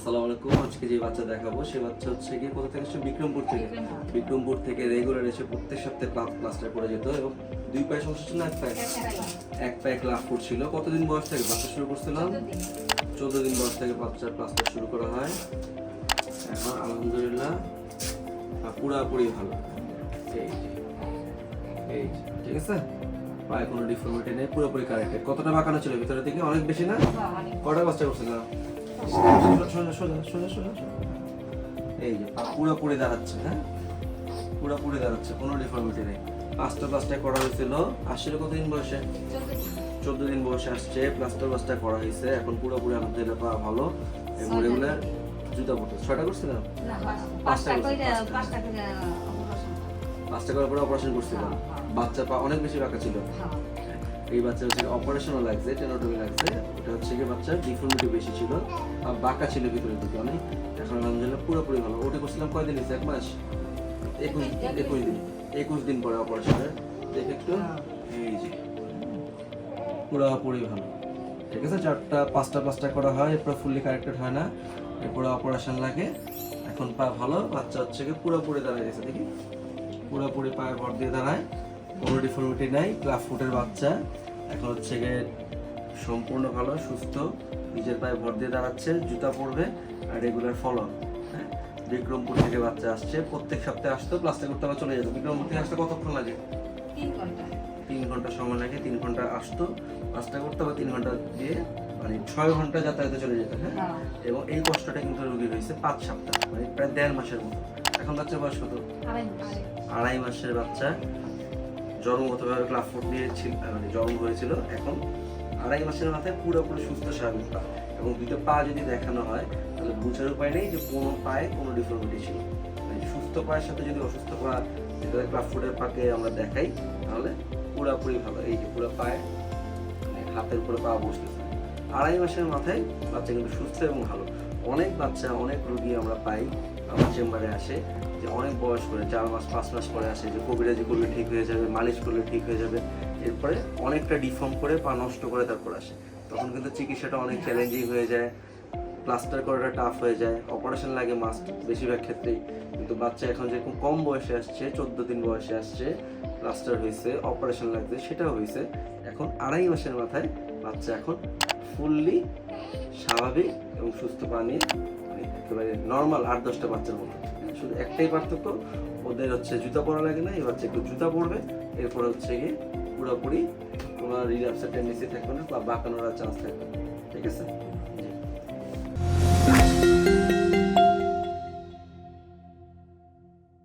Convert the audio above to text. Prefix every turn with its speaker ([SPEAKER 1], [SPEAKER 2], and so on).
[SPEAKER 1] আসসালামু আলাইকুম। আজকে যে বাচ্চা দেখাবো সে বাচ্চা হচ্ছে গিয়ে কোথা থেকে? এসেছে বিক্রমপুর থেকে। বিক্রমপুর। থেকে রেগুলার এসে প্রত্যেক সপ্তাহে ক্লাস ক্লাসটা করে যেত এবং দুই পায়ে সমস্যা ছিল এক পায়ে? এক পায়ে। ক্লাস করছিল। কতদিন বয়স থেকে বাচ্চা শুরু করছিলাম? চোদ্দ দিন। বয়স থেকে বাচ্চার ক্লাসটা শুরু করা হয়। এখন আলহামদুলিল্লাহ পুরাপুরি ভালো। এই এই ঠিক আছে? পায়ে কোনো ডিফর্মিটি নেই পুরোপুরি কারেক্টেড কতটা বাঁকানো ছিল? ভিতরে থেকে অনেক বেশি না? কটা বাচ্চা করছিলাম? সোজা সোজা সোজা সোজা সোজা সোজা। এই যে পা পুরোপুরি দাঁড়াচ্ছে হ্যাঁ? পুরোপুরি দাঁড়াচ্ছে কোনো ডিফর্মিটি নেই। পাঁচটা প্লাস্টার করা হয়েছিল। আসলে কতদিন বয়সে? চোদ্দ দিন বয়সে আসছে। প্লাস্টার প্লাস্টার করা হয়েছে। এখন পুরোপুরি আলহামদুলিল্লাহ পা ভালো। এবং। রেগুলার জুতা পড়তো ছয়টা করছিলাম?
[SPEAKER 2] পাঁচটা
[SPEAKER 1] পাঁচটা। করার পরে অপারেশন করছিলাম।
[SPEAKER 2] হ্যাঁ, হ্যাঁ।
[SPEAKER 1] বাচ্চা পা অনেক বেশি বাঁকা ছিল।
[SPEAKER 2] হ্যাঁ।
[SPEAKER 1] এই বাচ্চা হচ্ছে অপারেশনও লাগছে টেনোটমি লাগছে। ওটা হচ্ছে কি বাচ্চার ডিফর্মিটি বেশি ছিল আর বাঁকা ছিল ভিতরে দিকে অনেক। এখন আলহামদুলিল্লাহ পুরোপুরি ভালো। ওটা করছিলাম কয়দিন হয়েছে? এক মাস? একুশ একুশ দিন। একুশ দিন। পরে অপারেশনের দেখে একটু। এই যে। পুরোপুরি ভালো। ঠিক আছে চারটা পাঁচটা পাঁচটা করা হয় এরপর ফুললি কারেক্টেড হয় না। এরপরে অপারেশন লাগে। এখন পা ভালো বাচ্চা হচ্ছে কি পুরোপুরি দাঁড়িয়ে গেছে দেখি। পুরোপুরি পায়ে ভর দিয়ে দাঁড়ায়। কোনো ডিফর্মিটি নাই ক্লাস ফুটের বাচ্চা। এখন হচ্ছে গিয়ে সম্পূর্ণ ভালো সুস্থ নিজের পায়ে ভর দিয়ে দাঁড়াচ্ছে জুতা পরবে আর রেগুলার ফলো হ্যাঁ? বিক্রমপুর থেকে বাচ্চা আসছে প্রত্যেক সপ্তাহে আসতো প্লাস্টার করতে আবার চলে যেত। বিক্রমপুর থেকে আসতে কতক্ষণ লাগে?
[SPEAKER 2] তিন
[SPEAKER 1] ঘণ্টা। সময় লাগে তিন ঘণ্টা আসতো প্লাস্টার করতে আবার তিন ঘণ্টা দিয়ে মানে ছয় ঘণ্টা যাতায়াতে চলে যেত হ্যাঁ?
[SPEAKER 2] হ্যাঁ।
[SPEAKER 1] এবং এই কষ্টটা কিন্তু রোগীর হয়েছে পাঁচ সপ্তাহ মানে প্রায় দেড় মাসের মতো। এখন বাচ্চার বয়স কত?
[SPEAKER 2] আড়াই
[SPEAKER 1] মাসের বাচ্চা। জন্মগতভাবে ক্লাস ফোর দিয়েছিল মানে জন্ম হয়েছিল এখন। আড়াই মাসের মাথায় পুরোপুরি সুস্থ স্বাভাবিক পা এবং দুটো পা যদি দেখানো হয়, তাহলে বুঝার উপায় নেই যে কোনো পায়ে কোনো ডিফর্মিটি ছিল। মানে সুস্থ পায়ের সাথে যদি অসুস্থ পা যেটা ক্লাস ফুডের পাকে আমরা দেখাই, তাহলে পুরোপুরি ভালো। এই যে পুরো পায়ে মানে হাতের উপরে পা বসতেছে। আড়াই মাসের মাথায় বাচ্চা কিন্তু সুস্থ এবং ভালো। অনেক বাচ্চা, অনেক রোগী আমরা পাই। আমার চেম্বারে আসে যে অনেক বয়স করে, চার মাস, পাঁচ মাস পরে আসে যে কবিরাজি করলে ঠিক হয়ে যাবে, মালিশ করলে ঠিক হয়ে যাবে। এরপরে অনেকটা ডিফর্ম করে পা নষ্ট করে তারপর আসে। তখন কিন্তু চিকিৎসাটা অনেক চ্যালেঞ্জিং হয়ে যায় প্লাস্টার করাটা টাফ হয়ে যায় অপারেশন লাগে মাস্ট বেশিরভাগ ক্ষেত্রেই। কিন্তু বাচ্চা এখন যেরকম কম বয়সে আসছে, চোদ্দ দিন বয়সে আসছে প্লাস্টার হয়েছে অপারেশন লাগছে, সেটাও হয়েছে এখন আড়াই মাসের মাথায় বাচ্চা এখন ফুললি স্বাভাবিক এবং সুস্থ পা নিয়ে মানে একেবারে নর্মাল আট দশটা বাচ্চার মতো। শুধু একটাই পার্থক্য, ওদের হচ্ছে জুতা পরা লাগে না এই বাচ্চা একটু জুতা পরবে, এরপর হচ্ছে গিয়ে পুরোপুরি তোমার রিল্যাপসের টেন্ডেন্সি থাকবে না বা বাঁকানোর চান্স থাকবে ঠিক আছে?